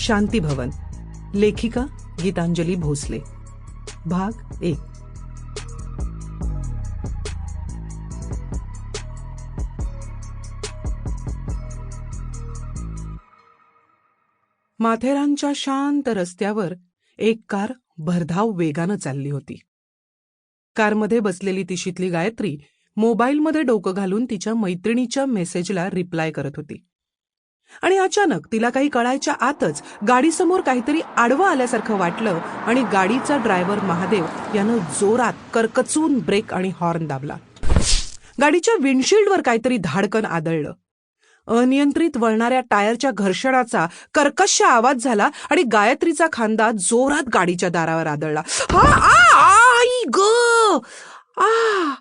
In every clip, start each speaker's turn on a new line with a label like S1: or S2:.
S1: शांती भवन लेखिका गीतांजली भोसले. भाग एक. माथेरानच्या शांत रस्त्यावर एक कार भरधाव वेगानं चालली होती. कारमध्ये बसलेली तिशीतली गायत्री मोबाईलमध्ये डोकं घालून तिच्या मैत्रिणीच्या मेसेजला रिप्लाय करत होती. आणि अचानक तिला काही कळायच्या आतच गाडीसमोर काहीतरी आडवं आल्यासारखं वाटलं आणि गाडीचा ड्रायव्हर महादेव यानं जोरात करकचून ब्रेक आणि हॉर्न दाबला. गाडीच्या विंडशिल्डवर काहीतरी धाडकन आदळलं. अनियंत्रित वळणाऱ्या टायरच्या घर्षणाचा कर्कश आवाज झाला आणि गायत्रीचा खांदा जोरात गाडीच्या दारावर आदळला. हा, आ, आ, आई ग! आ, आ.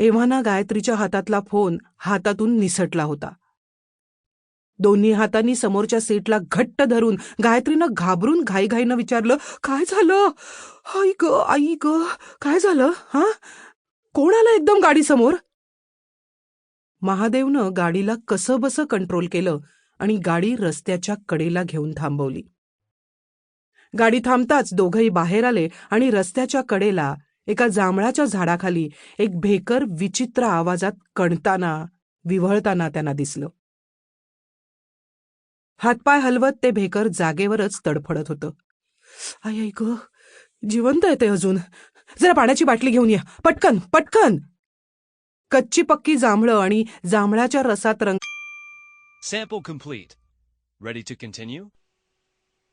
S1: एव्हाना गायत्रीच्या हातातला फोन हातातून निसटला होता. दोन्ही हातांनी समोरच्या सीटला घट्ट धरून गायत्रीनं घाबरून घाईघाईनं विचारलं काय झालं? आई ग आई ग काय झालं? हा? कोण आलं एकदम गाडीसमोर? महादेवनं गाडीला कसं बसं कंट्रोल केलं आणि गाडी रस्त्याच्या कडेला घेऊन थांबवली. गाडी थांबताच दोघंही बाहेर आले आणि रस्त्याच्या कडेला एका जांभळाच्या झाडाखाली एक भेकर विचित्र आवाजात कणताना विव्हळताना त्यांना दिसलं. हातपाय हलवत ते भेकर जागेवरच तडफडत होतं. आई ऐक जिवंत येते अजून. जरा पाण्याची बाटली घेऊन या. पटकन पटकन. कच्ची पक्की जांभळं आणि जांभळाच्या रसात रंग
S2: Sample complete. Ready to continue?